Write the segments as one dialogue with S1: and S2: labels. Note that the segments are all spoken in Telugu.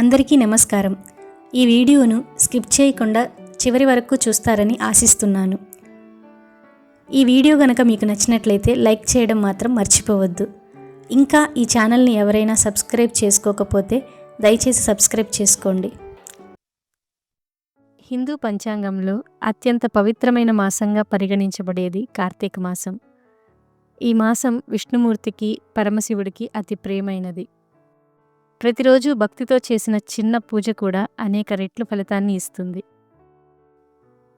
S1: అందరికీ నమస్కారం. ఈ వీడియోను స్కిప్ చేయకుండా చివరి వరకు చూస్తారని ఆశిస్తున్నాను. ఈ వీడియో గనక మీకు నచ్చినట్లయితే లైక్ చేయడం మాత్రం మర్చిపోవద్దు. ఇంకా ఈ ఛానల్ని ఎవరైనా సబ్స్క్రైబ్ చేసుకోకపోతే దయచేసి సబ్స్క్రైబ్ చేసుకోండి. హిందూ పంచాంగంలో అత్యంత పవిత్రమైన మాసంగా పరిగణించబడేది కార్తీక మాసం. ఈ మాసం విష్ణుమూర్తికి పరమశివుడికి అతి ప్రియమైనది ప్రతిరోజు భక్తితో చేసిన చిన్న పూజ కూడా అనేక రెట్లు ఫలితాన్ని ఇస్తుంది.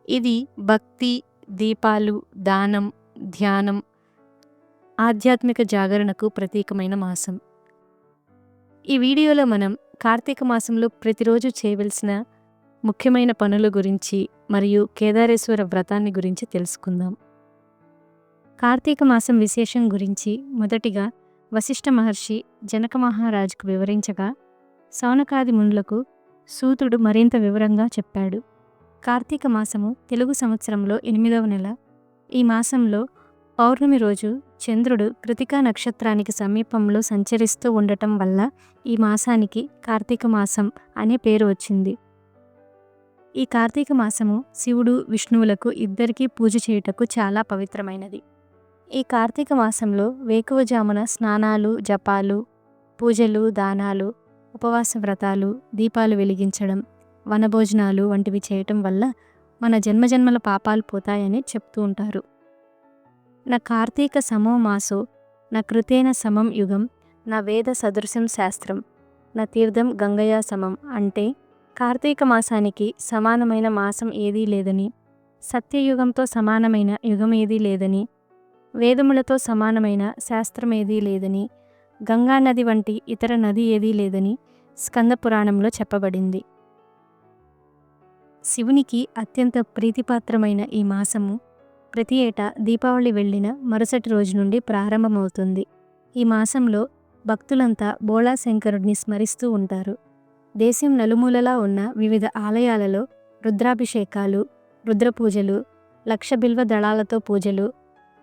S1: ఇది భక్తి దీపాలు దానం ధ్యానం ఆధ్యాత్మిక జాగరణకు ప్రతీకమైన మాసం. ఈ వీడియోలో మనం కార్తీక మాసంలో ప్రతిరోజు చేయవలసిన ముఖ్యమైన పనుల గురించి మరియు కేదారేశ్వర వ్రతాన్ని గురించి తెలుసుకుందాం. కార్తీక మాసం విశేషం గురించి మొదటిగా వశిష్ఠ మహర్షి జనక మహారాజుకు వివరించగా సౌనకాది మునులకు సూతుడు మరింత వివరంగా చెప్పాడు. కార్తీక మాసము తెలుగు సంవత్సరంలో ఎనిమిదవ నెల. ఈ మాసంలో పౌర్ణమి రోజు చంద్రుడు కృతికా నక్షత్రానికి సమీపంలో సంచరిస్తూ ఉండటం వల్ల ఈ మాసానికి కార్తీక మాసం అనే పేరు వచ్చింది. ఈ కార్తీక మాసము శివుడు విష్ణువులకు ఇద్దరికీ పూజ చేయుటకు చాలా పవిత్రమైనది. ఈ కార్తీక మాసంలో వేకువజామున స్నానాలు జపాలు పూజలు దానాలు ఉపవాస వ్రతాలు దీపాలు వెలిగించడం వనభోజనాలు వంటివి చేయటం వల్ల మన జన్మజన్మల పాపాలు పోతాయని చెప్తూ ఉంటారు. నా కార్తీక సమో మాసో నా కృతేన సమం యుగం నా వేద సదృశం శాస్త్రం నా తీర్థం గంగయా సమం అంటే కార్తీక మాసానికి సమానమైన మాసం ఏదీ లేదని సత్యయుగంతో సమానమైన యుగం ఏదీ లేదని వేదములతో సమానమైన శాస్త్రమేదీ లేదని గంగానది వంటి ఇతర నది ఏదీ లేదని స్కంద పురాణంలో చెప్పబడింది. శివునికి అత్యంత ప్రీతిపాత్రమైన ఈ మాసము ప్రతి ఏటా దీపావళి వెళ్ళిన మరుసటి రోజు నుండి ప్రారంభమవుతుంది. ఈ మాసంలో భక్తులంతా బోళా శంకరుడిని స్మరిస్తూ ఉంటారు. దేశం నలుమూలలా ఉన్న వివిధ ఆలయాలలో రుద్రాభిషేకాలు రుద్రపూజలు లక్ష బిల్వ దళాలతో పూజలు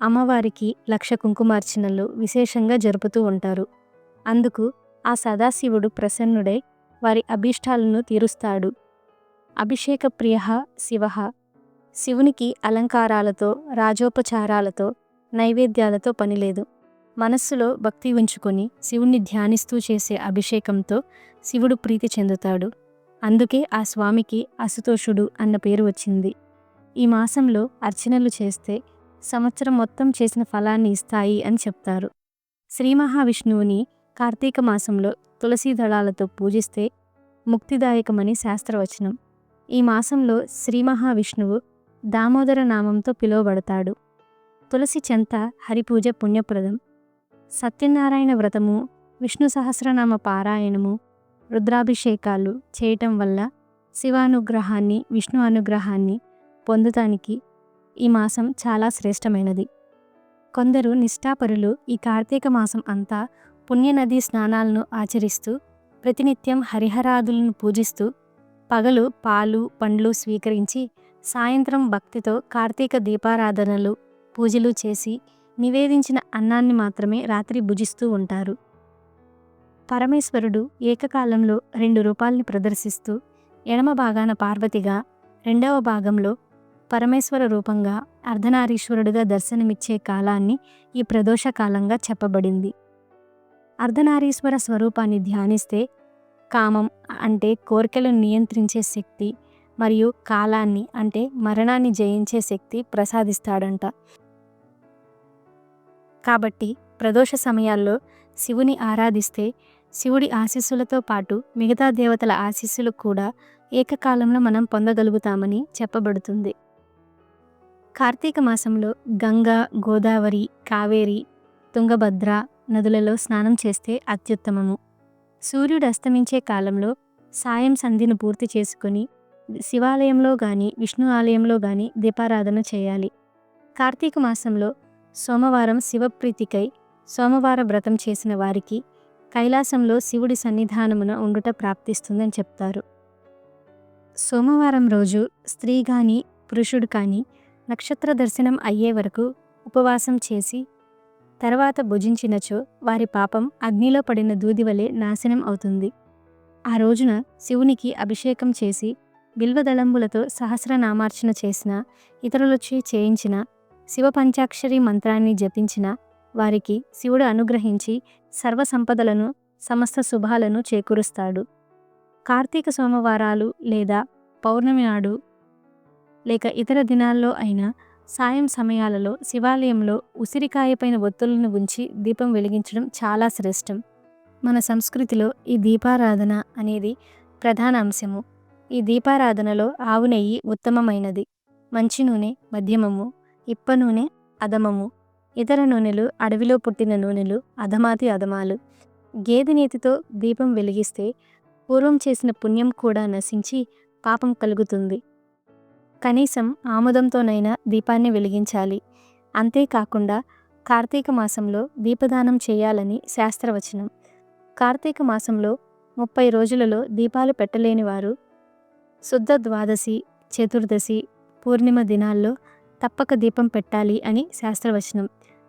S1: అమ్మవారికి లక్ష కుంకుమార్చనలు విశేషంగా జరుపుతూ ఉంటారు. అందుకు ఆ సదాశివుడు ప్రసన్నుడై వారి అభీష్టాలను తీరుస్తాడు. అభిషేక ప్రియ శివ శివునికి అలంకారాలతో రాజోపచారాలతో నైవేద్యాలతో పనిలేదు. మనస్సులో భక్తి ఉంచుకొని శివుణ్ణి ధ్యానిస్తూ చేసే అభిషేకంతో శివుడు ప్రీతి చెందుతాడు. అందుకే ఆ స్వామికి అసుతోషుడు అన్న పేరు వచ్చింది. ఈ మాసంలో అర్చనలు చేస్తే సంవత్సరం మొత్తం చేసిన ఫలాన్ని ఇస్తాయి అని చెప్తారు. శ్రీ మహావిష్ణువుని కార్తీక మాసంలో తులసీ దళాలతో పూజిస్తే ముక్తిదాయకమని శాస్త్రవచనం. ఈ మాసంలో శ్రీ మహావిష్ణువు దామోదర నామంతో పిలువబడతాడు. తులసి చెంత హరిపూజ పుణ్యప్రదం. సత్యనారాయణ వ్రతము విష్ణు సహస్రనామ పారాయణము రుద్రాభిషేకాలు చేయటం వల్ల శివానుగ్రహాన్ని విష్ణు అనుగ్రహాన్ని పొందటానికి ఈ మాసం చాలా శ్రేష్టమైనది. కొందరు నిష్ఠాపరులు ఈ కార్తీక మాసం అంతా పుణ్యనది స్నానాలను ఆచరిస్తూ ప్రతినిత్యం హరిహరాదులను పూజిస్తూ పగలు పాలు పండ్లు స్వీకరించి సాయంత్రం భక్తితో కార్తీక దీపారాధనలు పూజలు చేసి నివేదించిన అన్నాన్ని మాత్రమే రాత్రి భుజిస్తూ ఉంటారు. పరమేశ్వరుడు ఏకకాలంలో రెండు రూపాల్ని ప్రదర్శిస్తూ ఎడమ భాగాన పార్వతిగా రెండవ భాగంలో పరమేశ్వర రూపంగా అర్ధనారీశ్వరుడుగా దర్శనమిచ్చే కాలాన్ని ఈ ప్రదోష కాలంగా చెప్పబడింది. అర్ధనారీశ్వర స్వరూపాన్ని ధ్యానిస్తే కామం అంటే కోరికలను నియంత్రించే శక్తి మరియు కాలాన్ని అంటే మరణాన్ని జయించే శక్తి ప్రసాదిస్తాడంట. కాబట్టి ప్రదోష సమయాల్లో శివుని ఆరాధిస్తే శివుడి ఆశీస్సులతో పాటు మిగతా దేవతల ఆశీస్సులు కూడా ఏకకాలంలో మనం పొందగలుగుతామని చెప్పబడుతుంది. కార్తీక మాసంలో గంగా గోదావరి కావేరి తుంగభద్ర నదులలో స్నానం చేస్తే అత్యుత్తమము. సూర్యుడు అస్తమించే కాలంలో సాయం సంధిని పూర్తి చేసుకొని శివాలయంలో కానీ విష్ణు ఆలయంలో కానీ దీపారాధన చేయాలి. కార్తీక మాసంలో సోమవారం శివప్రీతికై సోమవార వ్రతం చేసిన వారికి కైలాసంలో శివుడి సన్నిధానమున ఉండుట ప్రాప్తిస్తుందని చెప్తారు. సోమవారం రోజు స్త్రీ కానీ పురుషుడు కానీ నక్షత్ర దర్శనం అయ్యే వరకు ఉపవాసం చేసి తర్వాత భుజించినచో వారి పాపం అగ్నిలో పడిన దూది వలె నాశనం అవుతుంది. ఆ రోజున శివునికి అభిషేకం చేసి బిల్వదళంబులతో సహస్రనామార్చన చేసిన ఇతరులొచ్చి చేయించిన శివ పంచాక్షరి మంత్రాన్ని జపించిన వారికి శివుడు అనుగ్రహించి సర్వ సంపదలను సమస్త శుభాలను చేకూరుస్తాడు. కార్తీక సోమవారాలు లేదా పౌర్ణమి నాడు లేక ఇతర దినాల్లో అయినా సాయం సమయాలలో శివాలయంలో ఉసిరికాయపైన ఒత్తులను ఉంచి దీపం వెలిగించడం చాలా శ్రేష్టం. మన సంస్కృతిలో ఈ దీపారాధన అనేది ప్రధాన అంశము. ఈ దీపారాధనలో ఆవు నెయ్యి ఉత్తమమైనది. మంచి నూనె మధ్యమము ఇప్ప నూనె అధమము ఇతర నూనెలు అడవిలో పుట్టిన నూనెలు అధమాతి అధమాలు. గేదె నేతితో దీపం వెలిగిస్తే పూర్వం చేసిన పుణ్యం కూడా నశించి పాపం కలుగుతుంది. కనీసం ఆముదంతోనైనా దీపాన్ని వెలిగించాలి. అంతేకాకుండా కార్తీక మాసంలో దీపదానం చేయాలని శాస్త్రవచనం. కార్తీక మాసంలో ముప్పై రోజులలో దీపాలు పెట్టలేని వారు శుద్ధ ద్వాదశి చతుర్దశి పూర్ణిమ దినాల్లో తప్పక దీపం పెట్టాలి అని శాస్త్రవచనం.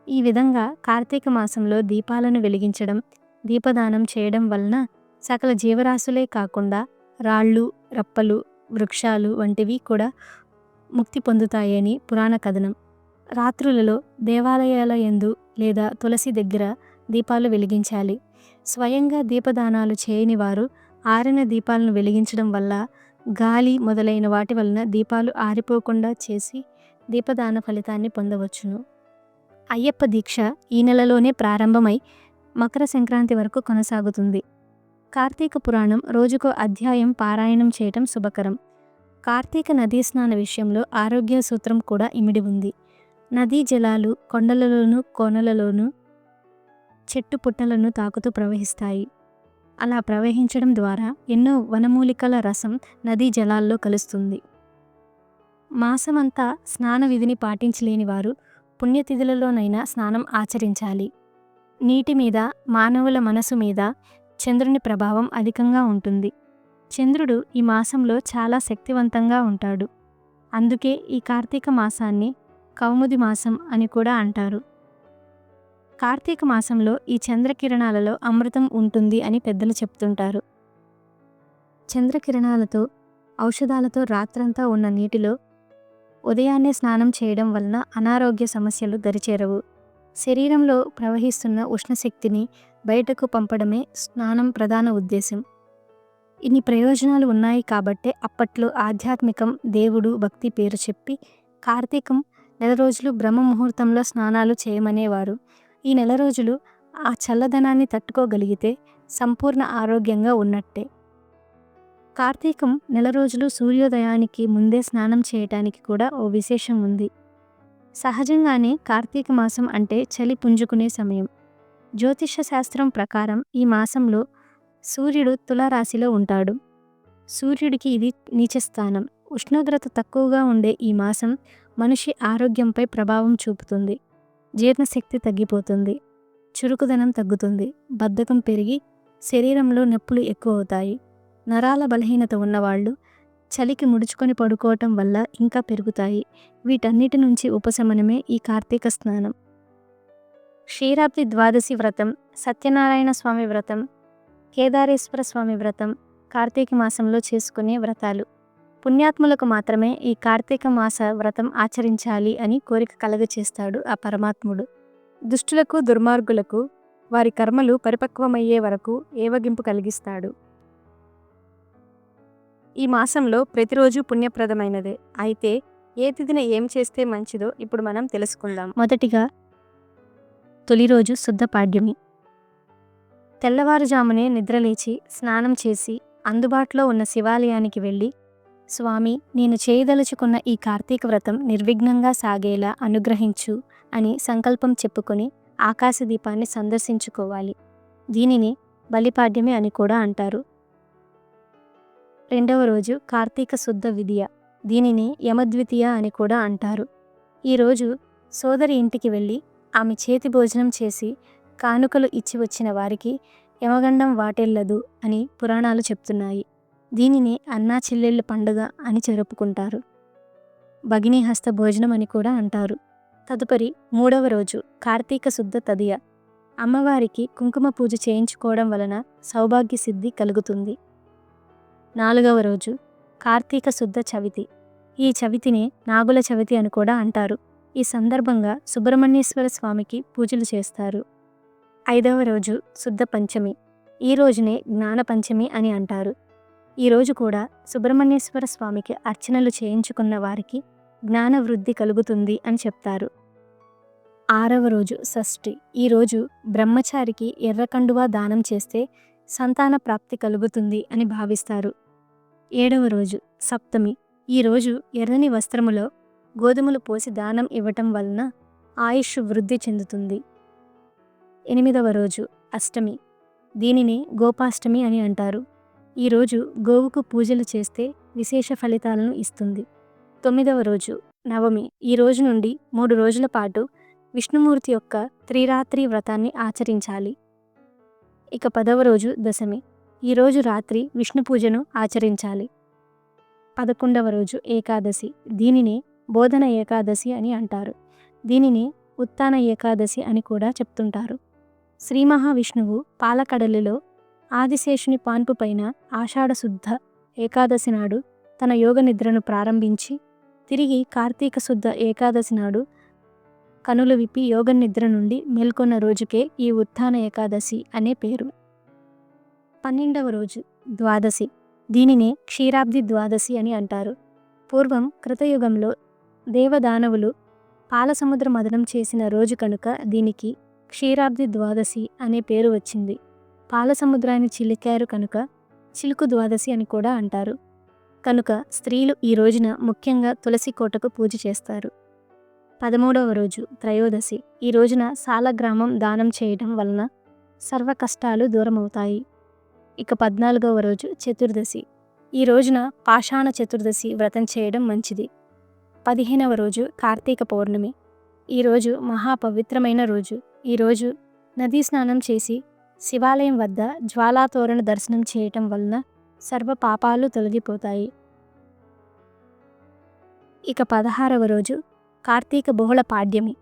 S1: ఈ విధంగా కార్తీక మాసంలో దీపాలను వెలిగించడం దీపదానం చేయడం వలన సకల జీవరాశులే కాకుండా రాళ్ళు రప్పలు వృక్షాలు వంటివి కూడా ముక్తి పొందుతాయని పురాణ కథనం. రాత్రులలో దేవాలయాల యందు లేదా తులసి దగ్గర దీపాలు వెలిగించాలి. స్వయంగా దీపదానాలు చేయని వారు ఆరిన దీపాలను వెలిగించడం వల్ల గాలి మొదలైన వాటి వలన దీపాలు ఆరిపోకుండా చేసి దీపదాన ఫలితాన్ని పొందవచ్చును. అయ్యప్ప దీక్ష ఈ నెలలోనే ప్రారంభమై మకర సంక్రాంతి వరకు కొనసాగుతుంది. కార్తీక పురాణం రోజుకో అధ్యాయం పారాయణం చేయటం శుభకరం. కార్తీక నదీ స్నాన విషయంలో ఆరోగ్య సూత్రం కూడా ఇమిడి ఉంది. నదీ జలాలు కొండలలోనూ కోనలలోనూ చెట్టు పుట్టలను తాకుతూ ప్రవహిస్తాయి. అలా ప్రవహించడం ద్వారా ఎన్నో వనమూలికల రసం నదీ జలాల్లో కలుస్తుంది. మాసమంతా స్నాన విధిని పాటించలేని వారు పుణ్యతిథులలోనైనా స్నానం ఆచరించాలి. నీటి మీద మానవుల మనసు మీద చంద్రుని ప్రభావం అధికంగా ఉంటుంది. చంద్రుడు ఈ మాసంలో చాలా శక్తివంతంగా ఉంటాడు. అందుకే ఈ కార్తీక మాసాన్ని కౌముది మాసం అని కూడా అంటారు. కార్తీక మాసంలో ఈ చంద్రకిరణాలలో అమృతం ఉంటుంది అని పెద్దలు చెప్తుంటారు. చంద్రకిరణాలతో ఔషధాలతో రాత్రంతా ఉన్న నీటిలో ఉదయాన్నే స్నానం చేయడం వలన అనారోగ్య సమస్యలు దరిచేరవు. శరీరంలో ప్రవహిస్తున్న ఉష్ణశక్తిని బయటకు పంపడమే స్నానం ప్రధాన ఉద్దేశం. ఇన్ని ప్రయోజనాలు ఉన్నాయి కాబట్టే అప్పట్లో ఆధ్యాత్మికం దేవుడు భక్తి పేరు చెప్పి కార్తీకం నెల రోజులు బ్రహ్మ ముహూర్తంలో స్నానాలు చేయమనేవారు. ఈ నెల రోజులు ఆ చల్లదనాన్ని తట్టుకోగలిగితే సంపూర్ణ ఆరోగ్యంగా ఉన్నట్టే. కార్తీకం నెల రోజులు సూర్యోదయానికి ముందే స్నానం చేయటానికి కూడా ఓ విశేషం ఉంది. సహజంగానే కార్తీక మాసం అంటే చలి పుంజుకునే సమయం. జ్యోతిష శాస్త్రం ప్రకారం ఈ మాసంలో సూర్యుడు తులారాశిలో ఉంటాడు. సూర్యుడికి ఇది నీచస్థానం ఉష్ణోగ్రత తక్కువగా ఉండే ఈ మాసం మనిషి ఆరోగ్యంపై ప్రభావం చూపుతుంది. జీర్ణశక్తి తగ్గిపోతుంది. చురుకుదనం తగ్గుతుంది. బద్ధకం పెరిగి శరీరంలో నొప్పులు ఎక్కువ అవుతాయి నరాల బలహీనత ఉన్నవాళ్ళు చలికి ముడుచుకొని పడుకోవటం వల్ల ఇంకా పెరుగుతాయి. వీటన్నిటి నుంచి ఉపశమనమే ఈ కార్తీక స్నానం. క్షీరాబ్ది ద్వాదశి వ్రతం సత్యనారాయణ స్వామి వ్రతం కేదారేశ్వర స్వామి వ్రతం కార్తీక మాసంలో చేసుకునే వ్రతాలు. పుణ్యాత్ములకు మాత్రమే ఈ కార్తీక మాస వ్రతం ఆచరించాలి అని కోరిక కలగచేస్తాడు ఆ పరమాత్ముడు. దుష్టులకు దుర్మార్గులకు వారి కర్మలు పరిపక్వమయ్యే వరకు ఏవగింపు కలిగిస్తాడు. ఈ మాసంలో ప్రతిరోజు పుణ్యప్రదమైనదే. అయితే ఏ తిథిన ఏం చేస్తే మంచిదో ఇప్పుడు మనం తెలుసుకుందాం. మొదటిగా తొలి రోజు శుద్ధ పాడ్యమి. తెల్లవారుజామునే నిద్రలేచి స్నానం చేసి అందుబాటులో ఉన్న శివాలయానికి వెళ్ళి స్వామి నేను చేయదలుచుకున్న ఈ కార్తీక వ్రతం నిర్విఘ్నంగా సాగేలా అనుగ్రహించు అని సంకల్పం చెప్పుకొని ఆకాశదీపాన్ని సందర్శించుకోవాలి. దీనిని బలిపాడ్యమి అని కూడా అంటారు. రెండవ రోజు కార్తీక శుద్ధ విధియ దీనిని యమద్వితీయ అని కూడా అంటారు. ఈరోజు సోదరి ఇంటికి వెళ్ళి ఆమె చేతి భోజనం చేసి కానుకలు ఇచ్చి వచ్చిన వారికి యమగండం వాటెల్లదు అని పురాణాలు చెప్తున్నాయి. దీనిని అన్నా చెల్లెళ్ళ పండుగ అని జరుపుకుంటారు భగిని హస్త భోజనం అని కూడా అంటారు. తదుపరి మూడవ రోజు కార్తీక శుద్ధ తదియ. అమ్మవారికి కుంకుమ పూజ చేయించుకోవడం వలన సౌభాగ్య సిద్ధి కలుగుతుంది. నాలుగవ రోజు కార్తీక శుద్ధ చవితి. ఈ చవితిని నాగుల చవితి అని కూడా అంటారు. ఈ సందర్భంగా సుబ్రహ్మణ్యేశ్వర స్వామికి పూజలు చేస్తారు. ఐదవ రోజు శుద్ధ పంచమి. ఈ రోజునే జ్ఞాన పంచమి అని అంటారు. ఈ రోజు కూడా సుబ్రహ్మణ్యేశ్వర స్వామికి అర్చనలు చేయించుకున్న వారికి జ్ఞాన వృద్ధి కలుగుతుంది అని చెప్తారు. ఆరవ రోజు షష్ఠి. ఈ రోజు బ్రహ్మచారికి ఎర్రకండువా దానం చేస్తే సంతాన ప్రాప్తి కలుగుతుంది అని భావిస్తారు. ఏడవ రోజు సప్తమి. ఈ రోజు ఎర్రని వస్త్రములో గోధుమలు పోసి దానం ఇవ్వటం వలన ఆయుష్ వృద్ధి చెందుతుంది. ఎనిమిదవ రోజు అష్టమి. దీనిని గోపాష్టమి అని అంటారు. ఈరోజు గోవుకు పూజలు చేస్తే విశేష ఫలితాలను ఇస్తుంది. తొమ్మిదవ రోజు నవమి. ఈ రోజు నుండి మూడు రోజుల పాటు విష్ణుమూర్తి యొక్క త్రిరాత్రి వ్రతాన్ని ఆచరించాలి. ఇక పదవ రోజు దశమి. ఈరోజు రాత్రి విష్ణు పూజను ఆచరించాలి. పదకొండవ రోజు ఏకాదశి. దీనిని బోధన ఏకాదశి అని అంటారు. దీనిని ఉత్తాన ఏకాదశి అని కూడా చెప్తుంటారు. శ్రీ మహావిష్ణువు పాలకడలిలో ఆదిశేషుని పాన్పు పైన ఆషాఢశుద్ధ ఏకాదశి నాడు తన యోగ నిద్రను ప్రారంభించి తిరిగి కార్తీక శుద్ధ ఏకాదశి నాడు కనులు విప్పి యోగ నిద్ర నుండి మేల్కొన్న రోజుకే ఈ ఉత్థాన ఏకాదశి అనే పేరు. పన్నెండవ రోజు ద్వాదశి. దీనినే క్షీరాబ్ది ద్వాదశి అని అంటారు. పూర్వం కృతయుగంలో దేవదానవులు పాలసముద్ర మదనం చేసిన రోజు కనుక దీనికి క్షీరాబ్ది ద్వాదశి అనే పేరు వచ్చింది. పాలసముద్రాన్ని చిలికారు కనుక చిలుకు ద్వాదశి అని కూడా అంటారు. కనుక స్త్రీలు ఈ రోజున ముఖ్యంగా తులసి కోటకు పూజ చేస్తారు. పదమూడవ రోజు త్రయోదశి. ఈ రోజున సాలగ్రామం దానం చేయడం వలన సర్వ కష్టాలు దూరమవుతాయి. ఇక పద్నాలుగవ రోజు చతుర్దశి. ఈ రోజున పాషాణ చతుర్దశి వ్రతం చేయడం మంచిది. పదిహేనవ రోజు కార్తీక పౌర్ణమి. ఈరోజు మహాపవిత్రమైన రోజు. ఈరోజు నదీ స్నానం చేసి శివాలయం వద్ద జ్వాలాతోరణ దర్శనం చేయటం వలన సర్వ పాపాలు తొలగిపోతాయి. ఇక పదహారవ రోజు కార్తీక బహుళ పాడ్యమి.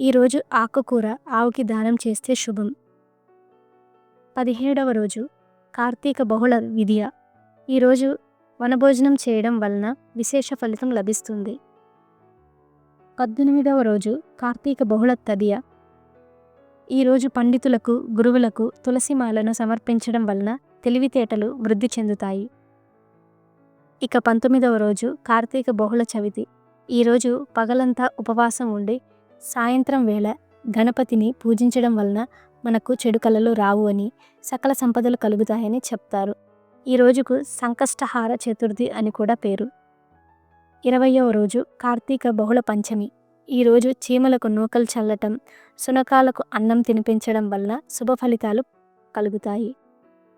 S1: ఈరోజు ఆకుకూర ఆవుకి దానం చేస్తే శుభం. పదిహేడవ రోజు కార్తీక బహుళ విధియ ఈరోజు వనభోజనం చేయడం వలన విశేష ఫలితం లభిస్తుంది. పద్దెనిమిదవ రోజు కార్తీక బహుళ తదియ. ఈరోజు పండితులకు గురువులకు తులసిమాలను సమర్పించడం వలన తెలివితేటలు వృద్ధి చెందుతాయి. ఇక పంతొమ్మిదవ రోజు కార్తీక బహుళ చవితి. ఈరోజు పగలంతా ఉపవాసం ఉండి సాయంత్రం వేళ గణపతిని పూజించడం వలన మనకు చెడు కళలు రావు అని సకల సంపదలు కలుగుతాయని చెప్తారు. ఈ రోజుకు సంకష్టహార చతుర్థి అని కూడా పేరు. ఇరవయవ రోజు కార్తీక బహుళ పంచమి. ఈరోజు చీమలకు నూకలు చల్లటం సునకాలకు అన్నం తినిపించడం వల్ల శుభ ఫలితాలు కలుగుతాయి.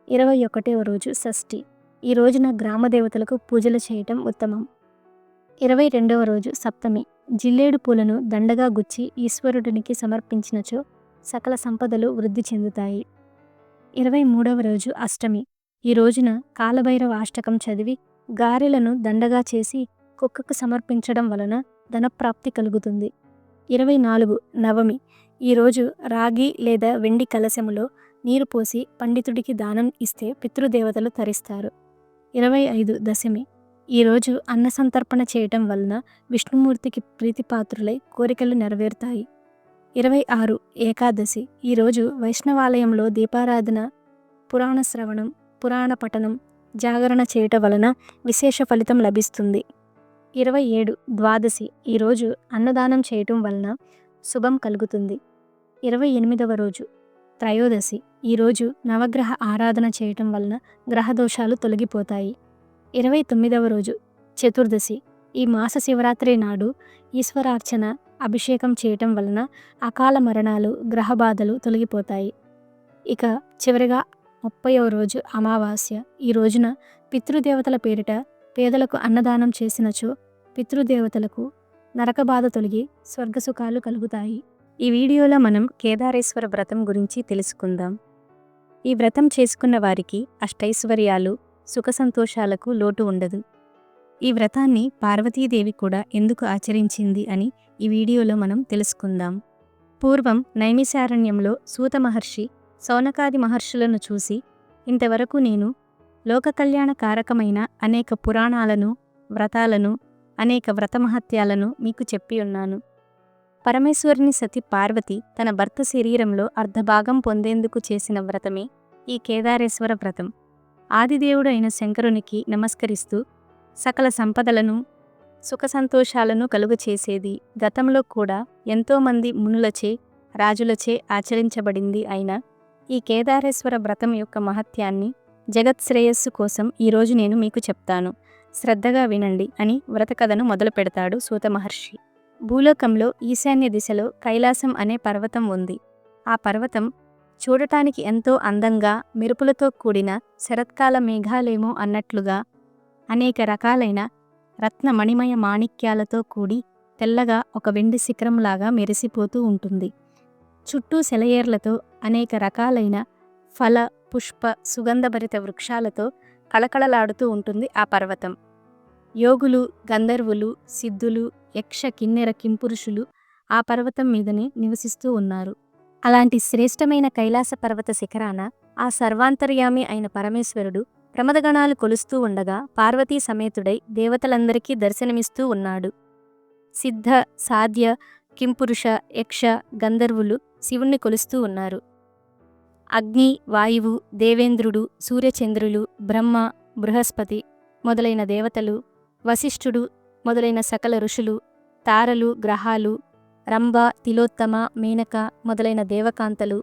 S1: ఇరవై ఒకటవ రోజు షష్ఠి. ఈ రోజున గ్రామ దేవతలకు పూజలు చేయటం ఉత్తమం. ఇరవై రెండవ రోజు సప్తమి. జిల్లేడు పూలను దండగా గుచ్చి ఈశ్వరుడినికి సమర్పించినచో సకల సంపదలు వృద్ధి చెందుతాయి. ఇరవై మూడవ రోజు అష్టమి. ఈ రోజున కాలభైరవ అష్టకం చదివి గారెలను దండగా చేసి కుక్కకు సమర్పించడం వలన ధనప్రాప్తి కలుగుతుంది. ఇరవై నాలుగు నవమి. ఈరోజు రాగి లేదా వెండి కలశములో నీరు పోసి పండితుడికి దానం ఇస్తే పితృదేవతలు తరిస్తారు. ఇరవై ఐదు దశమి. ఈరోజు అన్న సంతర్పణ చేయటం వలన విష్ణుమూర్తికి ప్రీతిపాత్రులై కోరికలు నెరవేరుతాయి. ఇరవై ఆరు ఏకాదశి. ఈరోజు వైష్ణవాలయంలో దీపారాధన పురాణ శ్రవణం పురాణ పఠనం జాగరణ చేయటం వలన విశేష ఫలితం లభిస్తుంది. ఇరవై ఏడు ద్వాదశి. ఈరోజు అన్నదానం చేయటం వలన శుభం కలుగుతుంది. ఇరవై ఎనిమిదవ రోజు త్రయోదశి. ఈరోజు నవగ్రహ ఆరాధన చేయటం వలన గ్రహదోషాలు తొలగిపోతాయి. ఇరవై తొమ్మిదవ రోజు చతుర్దశి. ఈ మాస శివరాత్రి నాడు ఈశ్వరార్చన అభిషేకం చేయటం వలన అకాల మరణాలు గ్రహబాధలు తొలగిపోతాయి. ఇక చివరిగా ముప్పైవ రోజు అమావాస్య. ఈ రోజున పితృదేవతల పేరిట పేదలకు అన్నదానం చేసినచో పితృదేవతలకు నరకబాధ తొలగి స్వర్గసుఖాలు కలుగుతాయి. ఈ వీడియోలో మనం కేదారేశ్వర వ్రతం గురించి తెలుసుకుందాం. ఈ వ్రతం చేసుకున్న వారికి అష్టైశ్వర్యాలు సుఖ సంతోషాలకు లోటు ఉండదు. ఈ వ్రతాన్ని పార్వతీదేవి కూడా ఎందుకు ఆచరించింది అని ఈ వీడియోలో మనం తెలుసుకుందాం. పూర్వం నైమిశారణ్యంలో సూత మహర్షి సౌనకాది మహర్షులను చూసి ఇంతవరకు నేను లోక కళ్యాణ కారకమైన అనేక పురాణాలను వ్రతాలను అనేక వ్రతమహత్యాలను మీకు చెప్పి ఉన్నాను. పరమేశ్వరుని సతి పార్వతి తన భర్త శరీరంలో అర్ధభాగం పొందేందుకు చేసిన వ్రతమే ఈ కేదారేశ్వర వ్రతం. ఆదిదేవుడు అయిన శంకరునికి నమస్కరిస్తూ సకల సంపదలను సుఖ సంతోషాలను కలుగచేసేది గతంలో కూడా ఎంతోమంది మునులచే రాజులచే ఆచరించబడింది అయిన ఈ కేదారేశ్వర వ్రతం యొక్క మహత్యాన్ని జగత్ శ్రేయస్సు కోసం ఈరోజు నేను మీకు చెప్తాను. శ్రద్ధగా వినండి అని వ్రత కథను మొదలు పెడతాడు సూత మహర్షి. భూలోకంలో ఈశాన్య దిశలో కైలాసం అనే పర్వతం ఉంది. ఆ పర్వతం చూడటానికి ఎంతో అందంగా మెరుపులతో కూడిన శరత్కాల మేఘాలేమో అన్నట్లుగా అనేక రకాలైన రత్న మణిమయ మాణిక్యాలతో కూడి తెల్లగా ఒక వెండి శిఖరంలాగా మెరిసిపోతూ ఉంటుంది. చుట్టూ సెలయేర్లతో అనేక రకాలైన ఫల పుష్ప సుగంధభరిత వృక్షాలతో కళకళలాడుతూ ఉంటుంది ఆ పర్వతం. యోగులు గంధర్వులు సిద్ధులు యక్ష కిన్నెర కింపురుషులు ఆ పర్వతం మీదనే నివసిస్తూ ఉన్నారు. అలాంటి శ్రేష్టమైన కైలాస పర్వత శిఖరాన ఆ సర్వాంతర్యామి అయిన పరమేశ్వరుడు ప్రమదగణాలు కొలుస్తూ ఉండగా పార్వతీ సమేతుడై దేవతలందరికీ దర్శనమిస్తూ ఉన్నాడు. సిద్ధ సాధ్య కింపురుష యక్ష గంధర్వులు శివుణ్ణి కొలుస్తూ ఉన్నారు. అగ్ని వాయువు దేవేంద్రుడు సూర్యచంద్రులు బ్రహ్మ బృహస్పతి మొదలైన దేవతలు వశిష్ఠుడు మొదలైన సకల ఋషులు తారలు గ్రహాలు రంభ తిలోత్తమ మేనక మొదలైన దేవకాంతలు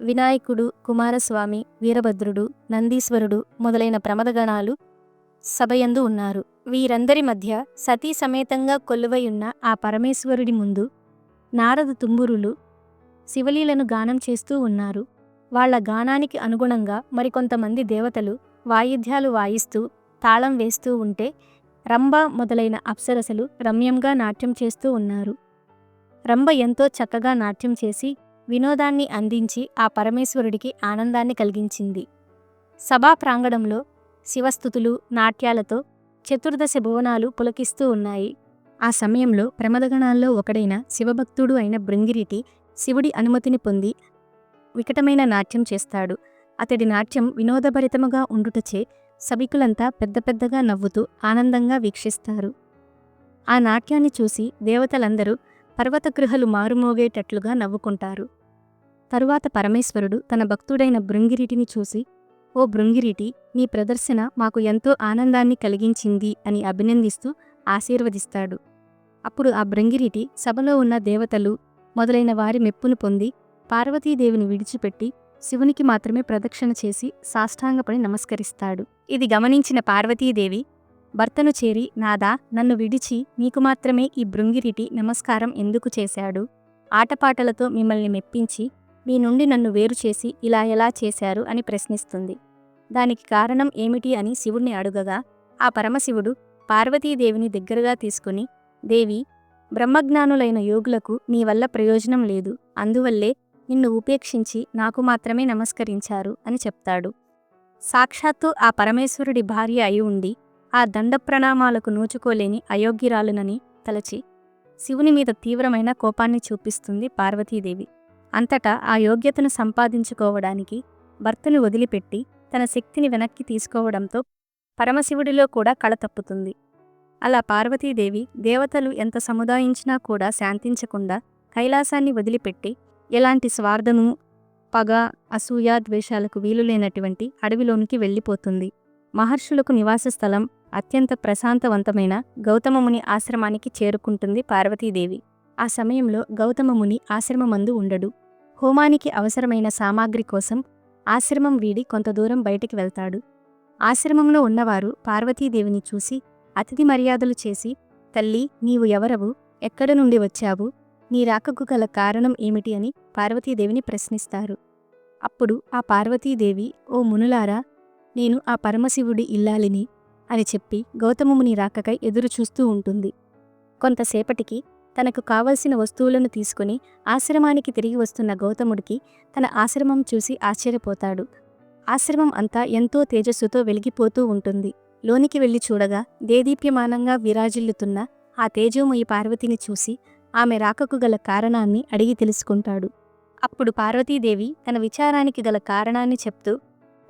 S1: వినాయకుడు కుమారస్వామి వీరభద్రుడు నందీశ్వరుడు మొదలైన ప్రమదగణాలు సభయందు ఉన్నారు. వీరందరి మధ్య సతీ సమేతంగా కొలువయున్న ఆ పరమేశ్వరుడి ముందు నారద తుంబురులు శివలీలను గానం చేస్తూ ఉన్నారు. వాళ్ళ గానానికి అనుగుణంగా మరికొంతమంది దేవతలు వాయిద్యాలు వాయిస్తూ తాళం వేస్తూ ఉంటే రంభ మొదలైన అప్సరసలు రమ్యంగా నాట్యం చేస్తూ ఉన్నారు. రంభ ఎంతో చక్కగా నాట్యం చేసి వినోదాన్ని అందించి ఆ పరమేశ్వరుడికి ఆనందాన్ని కలిగించింది. సభా ప్రాంగణంలో శివస్థుతులు నాట్యాలతో చతుర్దశ భువనాలు పులకిస్తూ ఉన్నాయి. ఆ సమయంలో ప్రమదగణాల్లో ఒకడైన శివభక్తుడు అయిన బృంగిరిటి శివుడి అనుమతిని పొంది వికటమైన నాట్యం చేస్తాడు. అతడి నాట్యం వినోదభరితముగా ఉండుటచే సభికులంతా పెద్ద పెద్దగా నవ్వుతూ ఆనందంగా వీక్షిస్తారు. ఆ నాట్యాన్ని చూసి దేవతలందరూ పర్వతగృహలు మారుమోగేటట్లుగా నవ్వుకుంటారు. తరువాత పరమేశ్వరుడు తన భక్తుడైన బృంగిరిటిని చూసి ఓ బృంగిరిటి నీ ప్రదర్శన మాకు ఎంతో ఆనందాన్ని కలిగించింది అని అభినందిస్తూ ఆశీర్వదిస్తాడు. అప్పుడు ఆ బృంగిరిటి సభలో ఉన్న దేవతలు మొదలైన వారి మెప్పును పొంది పార్వతీదేవిని విడిచిపెట్టి శివునికి మాత్రమే ప్రదక్షిణ చేసి సాష్టాంగపడి నమస్కరిస్తాడు. ఇది గమనించిన పార్వతీదేవి భర్తను చేరి నాదా నన్ను విడిచి నీకు మాత్రమే ఈ బృంగిరిటి నమస్కారం ఎందుకు చేశాడు? ఆటపాటలతో మిమ్మల్ని మెప్పించి మీ నుండి నన్ను వేరు చేసి ఇలా ఎలా చేశారు? అని ప్రశ్నిస్తుంది. దానికి కారణం ఏమిటి అని శివుణ్ణి అడుగగా ఆ పరమశివుడు పార్వతీదేవిని దగ్గరగా తీసుకుని దేవి బ్రహ్మజ్ఞానులైన యోగులకు నీ వల్ల ప్రయోజనం లేదు. అందువల్లే నిన్ను ఉపేక్షించి నాకు మాత్రమే నమస్కరించారు అని చెప్తాడు. సాక్షాత్తు ఆ పరమేశ్వరుడి భార్య అయి ఉండి ఆ దండ ప్రణామాలకు నోచుకోలేని అయోగ్యురాలునని తలచి శివుని మీద తీవ్రమైన కోపాన్ని చూపిస్తుంది పార్వతీదేవి. అంతటా ఆ యోగ్యతను సంపాదించుకోవడానికి భర్తను వదిలిపెట్టి తన శక్తిని వెనక్కి తీసుకోవడంతో పరమశివుడిలో కూడా కళ తప్పుతుంది. అలా పార్వతీదేవి దేవతలు ఎంత సముదాయించినా కూడా శాంతించకుండా కైలాసాన్ని వదిలిపెట్టి ఎలాంటి స్వార్థము పగ అసూయ ద్వేషాలకు వీలులేనటువంటి అడవిలోనికి వెళ్ళిపోతుంది. మహర్షులకు నివాస స్థలం అత్యంత ప్రశాంతవంతమైన గౌతమముని ఆశ్రమానికి చేరుకుంటుంది పార్వతీదేవి. ఆ సమయంలో గౌతమముని ఆశ్రమమందు ఉండడు. హోమానికి అవసరమైన సామాగ్రి కోసం ఆశ్రమం వీడి కొంత దూరం బయటికి వెళ్తాడు. ఆశ్రమంలో ఉన్నవారు పార్వతీదేవిని చూసి అతిథి మర్యాదలు చేసి తల్లి నీవు ఎవరవు? ఎక్కడ నుండి వచ్చావు? నీ రాకకు గల కారణం ఏమిటి అని పార్వతీదేవిని ప్రశ్నిస్తారు. అప్పుడు ఆ పార్వతీదేవి ఓ మునులారా నేను ఆ పరమశివుడి ఇల్లాలిని అని చెప్పి గౌతమముని రాకకై ఎదురు చూస్తూ ఉంటుంది. కొంతసేపటికి తనకు కావలసిన వస్తువులను తీసుకుని ఆశ్రమానికి తిరిగి వస్తున్న గౌతముడికి తన ఆశ్రమం చూసి ఆశ్చర్యపోతాడు. ఆశ్రమం అంతా ఎంతో తేజస్సుతో వెలిగిపోతూ ఉంటుంది. లోనికి వెళ్ళి చూడగా దేదీప్యమానంగా విరాజిల్లుతున్న ఆ తేజోమయి పార్వతిని చూసి ఆమె రాకకు గల కారణాన్ని అడిగి తెలుసుకుంటాడు. అప్పుడు పార్వతీదేవి తన విచారానికి గల కారణాన్ని చెప్తూ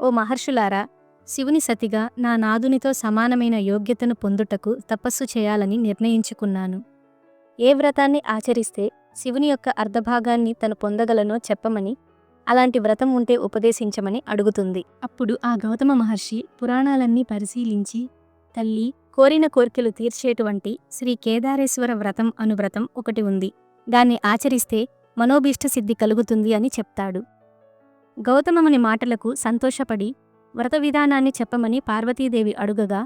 S1: ఓ మహర్షులారా శివుని సతిగా నా నాదునితో సమానమైన యోగ్యతను పొందుటకు తపస్సు చేయాలని నిర్ణయించుకున్నాను. ఏ వ్రతాన్ని ఆచరిస్తే శివుని యొక్క అర్ధభాగాన్ని తను పొందగలనో చెప్పమని అలాంటి వ్రతం ఉంటే ఉపదేశించమని అడుగుతుంది. అప్పుడు ఆ గౌతమ మహర్షి పురాణాలన్నీ పరిశీలించి తల్లి కోరిన కోర్కెలు తీర్చేటువంటి శ్రీ కేదారేశ్వర వ్రతం అను వ్రతం ఒకటి ఉంది. దాన్ని ఆచరిస్తే మనోభీష్ట సిద్ధి కలుగుతుంది అని చెప్తాడు. గౌతమముని మాటలకు సంతోషపడి వ్రత విధానాన్ని చెప్పమని పార్వతీదేవి అడుగగా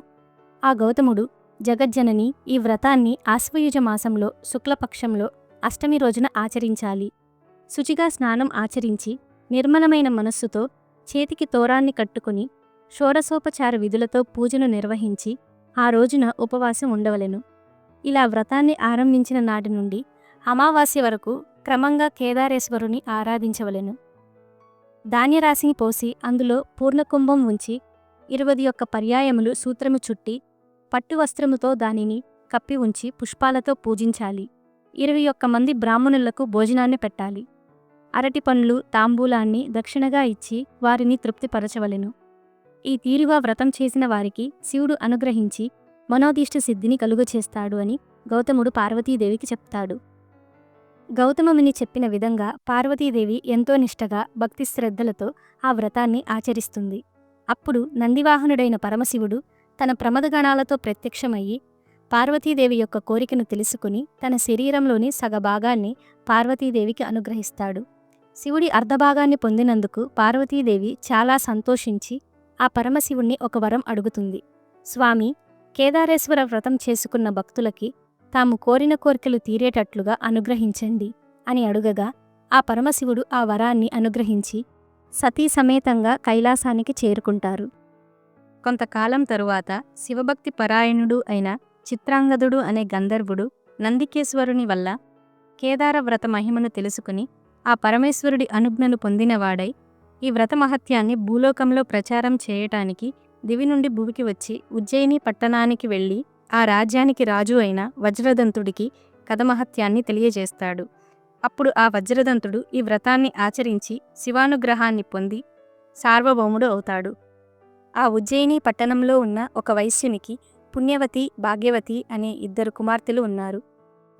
S1: ఆ గౌతముడు జగజ్జనని ఈ వ్రతాన్ని ఆశ్వయుజ మాసంలో శుక్లపక్షంలో అష్టమి రోజున ఆచరించాలి. శుచిగా స్నానం ఆచరించి నిర్మలమైన మనస్సుతో చేతికి తోరాన్ని కట్టుకుని షోడసోపచార విధులతో పూజను నిర్వహించి ఆ రోజున ఉపవాసం ఉండవలెను. ఇలా వ్రతాన్ని ఆరంభించిన నాటి నుండి అమావాస్య వరకు క్రమంగా కేదారేశ్వరుని ఆరాధించవలెను. ధాన్యరాశిని పోసి అందులో పూర్ణకుంభం ఉంచి ఇరవై ఒక్క పర్యాయములు సూత్రము చుట్టి పట్టు వస్త్రముతో దానిని కప్పి ఉంచి పుష్పాలతో పూజించాలి. ఇరవై ఒక్క మంది బ్రాహ్మణులకు భోజనాన్ని పెట్టాలి. అరటి పండ్లు తాంబూలాన్ని దక్షిణగా ఇచ్చి వారిని తృప్తిపరచవలెను. ఈ తీరుగా వ్రతం చేసిన వారికి శివుడు అనుగ్రహించి మనోదీష్ట సిద్ధిని కలుగచేస్తాడు అని గౌతముడు పార్వతీదేవికి చెప్తాడు. గౌతమముని చెప్పిన విధంగా పార్వతీదేవి ఎంతో నిష్టగా భక్తి శ్రద్ధలతో ఆ వ్రతాన్ని ఆచరిస్తుంది. అప్పుడు నందివాహనుడైన పరమశివుడు తన ప్రమదగణాలతో ప్రత్యక్షమయ్యి పార్వతీదేవి యొక్క కోరికను తెలుసుకుని తన శరీరంలోని సగభాగాన్ని పార్వతీదేవికి అనుగ్రహిస్తాడు. శివుడి అర్ధభాగాన్ని పొందినందుకు పార్వతీదేవి చాలా సంతోషించి ఆ పరమశివుణ్ణి ఒక వరం అడుగుతుంది. స్వామి కేదారేశ్వర వ్రతం చేసుకున్న భక్తులకి తాము కోరిన కోరికలు తీరేటట్లుగా అనుగ్రహించండి అని అడుగగా ఆ పరమశివుడు ఆ వరాన్ని అనుగ్రహించి సతీ సమేతంగా కైలాసానికి చేరుకుంటారు. కొంతకాలం తరువాత శివభక్తి పరాయణుడు అయిన చిత్రాంగదుడు అనే గంధర్వుడు నందికేశ్వరుని వల్ల కేదార వ్రత మహిమను తెలుసుకుని ఆ పరమేశ్వరుడి అనుజ్ఞను పొందినవాడై ఈ వ్రత మహత్యాన్ని భూలోకంలో ప్రచారం చేయటానికి దివి నుండి భూమికి వచ్చి ఉజ్జయిని పట్టణానికి వెళ్ళి ఆ రాజ్యానికి రాజు అయిన వజ్రదంతుడికి కథమహత్యాన్ని తెలియజేస్తాడు. అప్పుడు ఆ వజ్రదంతుడు ఈ వ్రతాన్ని ఆచరించి శివానుగ్రహాన్ని పొంది సార్వభౌముడు అవుతాడు. ఆ ఉజ్జయిని పట్టణంలో ఉన్న ఒక వైశ్యునికి పుణ్యవతి భాగ్యవతి అనే ఇద్దరు కుమార్తెలు ఉన్నారు.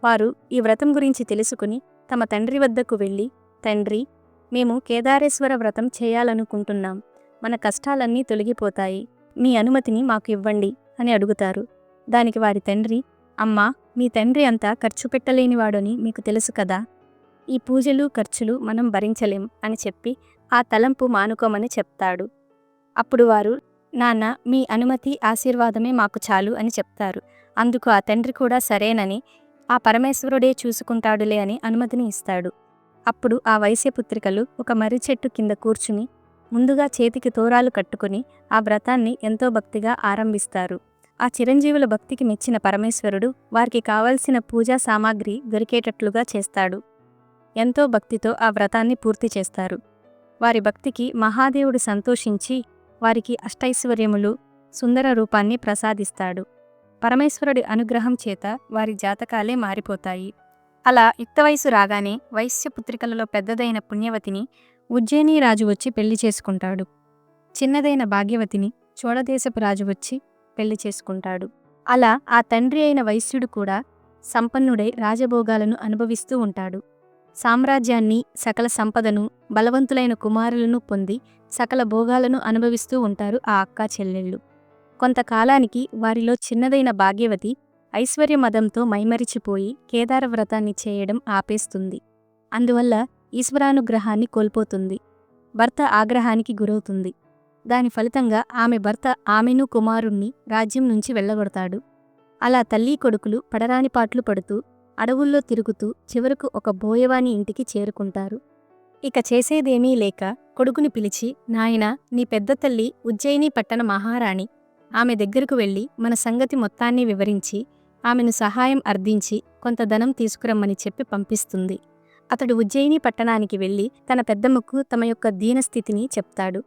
S1: వారు ఈ వ్రతం గురించి తెలుసుకుని తమ తండ్రి వద్దకు వెళ్ళి తండ్రి మేము కేదారేశ్వర వ్రతం చేయాలనుకుంటున్నాం. మన కష్టాలన్నీ తొలగిపోతాయి. మీ అనుమతిని మాకు ఇవ్వండి అని అడుగుతారు. దానికి వారి తండ్రి అమ్మా మీ తండ్రి అంతా ఖర్చు పెట్టలేనివాడని మీకు తెలుసు కదా. ఈ పూజలు ఖర్చులు మనం భరించలేం అని చెప్పి ఆ తలంపు మానుకోమని చెప్తాడు. అప్పుడు వారు నాన్న మీ అనుమతి ఆశీర్వాదమే మాకు చాలు అని చెప్తారు. అందుకు ఆ తండ్రి కూడా సరేనని ఆ పరమేశ్వరుడే చూసుకుంటాడులే అని అనుమతిని ఇస్తాడు. అప్పుడు ఆ వైశ్యపుత్రికలు ఒక మర్రి చెట్టు కింద కూర్చుని ముందుగా చేతికి తోరాలు కట్టుకుని ఆ వ్రతాన్ని ఎంతో భక్తిగా ఆరంభిస్తారు. ఆ చిరంజీవుల భక్తికి మెచ్చిన పరమేశ్వరుడు వారికి కావలసిన పూజా సామాగ్రి దొరికేటట్లుగా చేస్తాడు. ఎంతో భక్తితో ఆ వ్రతాన్ని పూర్తి చేస్తారు. వారి భక్తికి మహాదేవుడు సంతోషించి వారికి అష్టైశ్వర్యములు సుందర రూపాన్ని ప్రసాదిస్తాడు. పరమేశ్వరుడి అనుగ్రహం చేత వారి జాతకాలే మారిపోతాయి. అలా యుక్త వయసు రాగానే వైశ్యపుత్రికలలో పెద్దదైన పుణ్యవతిని ఉజ్జయిని రాజు వచ్చి పెళ్ళి చేసుకుంటాడు. చిన్నదైన భాగ్యవతిని చోడదేశపు రాజు వచ్చి పెళ్ళి చేసుకుంటాడు. అలా ఆ తండ్రి అయిన వైశ్యుడు కూడా సంపన్నుడై రాజభోగాలను అనుభవిస్తూ ఉంటాడు. సామ్రాజ్యాన్ని సకల సంపదను బలవంతులైన కుమారులను పొంది సకల భోగాలను అనుభవిస్తూ ఉంటారు ఆ అక్కా చెల్లెళ్ళు. కొంతకాలానికి వారిలో చిన్నదైన భాగ్యవతి ఐశ్వర్య మదంతో మైమరిచిపోయి కేదార వ్రతాన్ని చేయడం ఆపేస్తుంది. అందువల్ల ఈశ్వరానుగ్రహాన్ని కోల్పోతుంది. భర్త ఆగ్రహానికి గురవుతుంది. దాని ఫలితంగా ఆమె భర్త ఆమెను కుమారుణ్ణి రాజ్యం నుంచి వెళ్ళగొడతాడు. అలా తల్లి కొడుకులు పడరాని పాట్లు పడుతూ అడవుల్లో తిరుగుతూ చివరకు ఒక బోయవాని ఇంటికి చేరుకుంటారు. ఇక చేసేదేమీ లేక కొడుకుని పిలిచి నాయనా నీ పెద్ద తల్లి ఉజ్జయిని పట్టణ మహారాణి ఆమె దగ్గరకు వెళ్ళి మన సంగతి మొత్తాన్ని వివరించి ఆమెను సహాయం అర్థించి కొంత ధనం తీసుకురమ్మని చెప్పి పంపిస్తుంది. అతడు ఉజ్జయిని పట్టణానికి వెళ్ళి తన పెద్దమ్మకు తమ యొక్క దీనస్థితిని చెప్తాడు.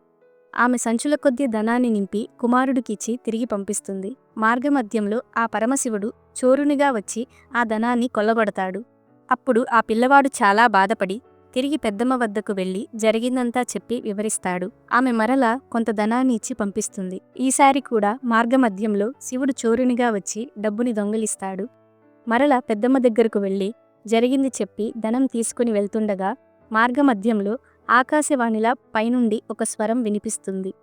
S1: ఆమె సంచుల కొద్దీ ధనాన్ని నింపి కుమారుడికిచ్చి తిరిగి పంపిస్తుంది. మార్గమధ్యంలో ఆ పరమశివుడు చోరునిగా వచ్చి ఆ ధనాన్ని కొల్లగొడతాడు. అప్పుడు ఆ పిల్లవాడు చాలా బాధపడి తిరిగి పెద్దమ్మ వద్దకు వెళ్ళి జరిగిందంతా చెప్పి వివరిస్తాడు. ఆమె మరల కొంత ధనాన్ని ఇచ్చి పంపిస్తుంది. ఈసారి కూడా మార్గమధ్యంలో శివుడు చోరునిగా వచ్చి డబ్బుని దొంగిలిస్తాడు. మరల పెద్దమ్మ దగ్గరకు వెళ్ళి జరిగింది చెప్పి ధనం తీసుకుని వెళ్తుండగా మార్గమధ్యంలో ఆకాశవాణిలా పైనుండి ఒక స్వరం వినిపిస్తుంది.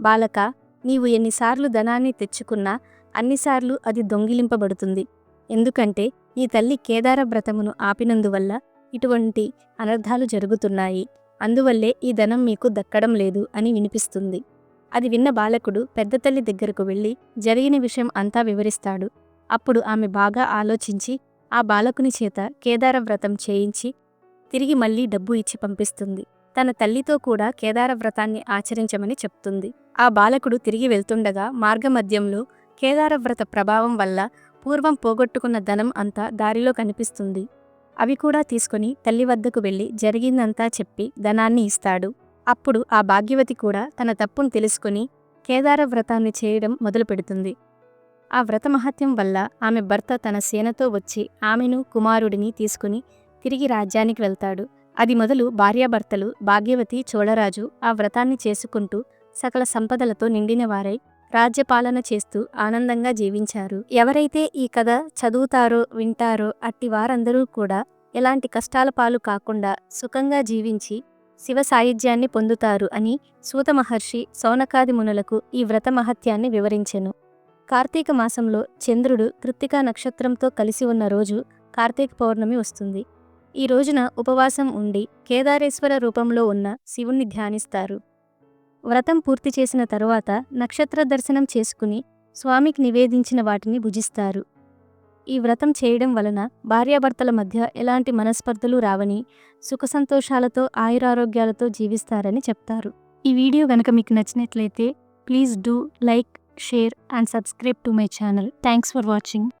S1: బాలక నీవు ఎన్నిసార్లు ధనాన్ని తెచ్చుకున్నా అన్నిసార్లు అది దొంగిలింపబడుతుంది. ఎందుకంటే ఈ తల్లి కేదార వ్రతమును ఆపినందువల్ల ఇటువంటి అనర్థాలు జరుగుతున్నాయి. అందువల్లే ఈ ధనం మీకు దక్కడం లేదు అని వినిపిస్తుంది. అది విన్న బాలకుడు పెద్ద తల్లి దగ్గరకు వెళ్ళి జరిగిన విషయం అంతా వివరిస్తాడు. అప్పుడు ఆమె బాగా ఆలోచించి ఆ బాలకుని చేత కేదార వ్రతం చేయించి తిరిగి మళ్ళీ డబ్బు ఇచ్చి పంపిస్తుంది. తన తల్లితో కూడా కేదార వ్రతాన్ని ఆచరించమని చెప్తుంది. ఆ బాలకుడు తిరిగి వెళ్తుండగా మార్గమధ్యంలో కేదార వ్రత ప్రభావం వల్ల పూర్వం పోగొట్టుకున్న ధనం అంతా దారిలో కనిపిస్తుంది. అవి కూడా తీసుకొని తల్లి వద్దకు వెళ్ళి జరిగిందంతా చెప్పి ధనాన్ని ఇస్తాడు. అప్పుడు ఆ భాగ్యవతి కూడా తన తప్పును తెలుసుకుని కేదార వ్రతాన్ని చేయడం మొదలుపెడుతుంది ఆ వ్రత మహత్యం వల్ల ఆమె భర్త తన సేనతో వచ్చి ఆమెను కుమారుడిని తీసుకుని తిరిగి రాజ్యానికి వెళ్తాడు. అది మొదలు భార్యాభర్తలు భాగ్యవతి చోళరాజు ఆ వ్రతాన్ని చేసుకుంటూ సకల సంపదలతో నిండినవారై రాజ్యపాలన చేస్తూ ఆనందంగా జీవించారు. ఎవరైతే ఈ కథ చదువుతారో వింటారో అట్టి వారందరూ కూడా ఎలాంటి కష్టాల పాలు కాకుండా సుఖంగా జీవించి శివ సాయుధ్యాన్ని పొందుతారు అని సూత మహర్షి సౌనకాది మునులకు ఈ వ్రత మహత్యాన్ని వివరించెను. కార్తీక మాసంలో చంద్రుడు కృత్తికా నక్షత్రంతో కలిసి ఉన్న రోజు కార్తీక పౌర్ణమి వస్తుంది. ఈ రోజున ఉపవాసం ఉండి కేదారేశ్వర రూపంలో ఉన్న శివుణ్ణి ధ్యానిస్తారు. వ్రతం పూర్తి చేసిన తరువాత నక్షత్ర దర్శనం చేసుకుని స్వామికి నివేదించిన వాటిని భుజిస్తారు. ఈ వ్రతం చేయడం వలన భార్యాభర్తల మధ్య ఎలాంటి మనస్పర్ధలు రావని సుఖ సంతోషాలతో ఆయురారోగ్యాలతో జీవిస్తారని చెప్తారు. ఈ వీడియో గనక మీకు నచ్చినట్లయితే please do like share and subscribe to my channel. Thanks for watching.